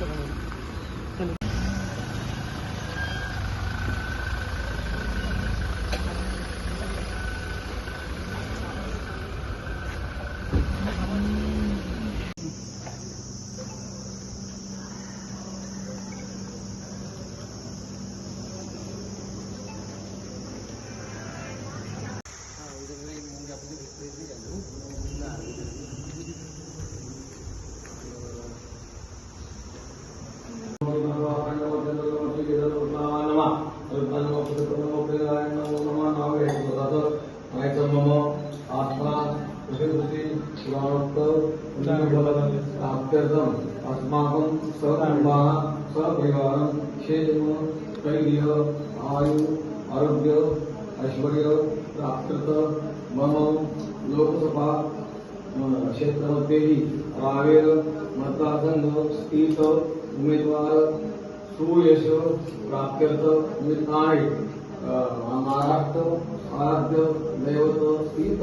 Absolutely. श्रावणोत्तराप्यर्थम अस्माकं सकुटुम्बाः सपरिवारं क्षेम स्थैर्य आयु आरोग्य ऐश्वर्य प्राप्त मम लोकसभा क्षेत्रमध्येही रावेर मतदारसंघ स्थित उमेदवार सुयश प्राप्त्यर्थ निमित्ताने महाराष्ट्र आराध्य दैवत स्थित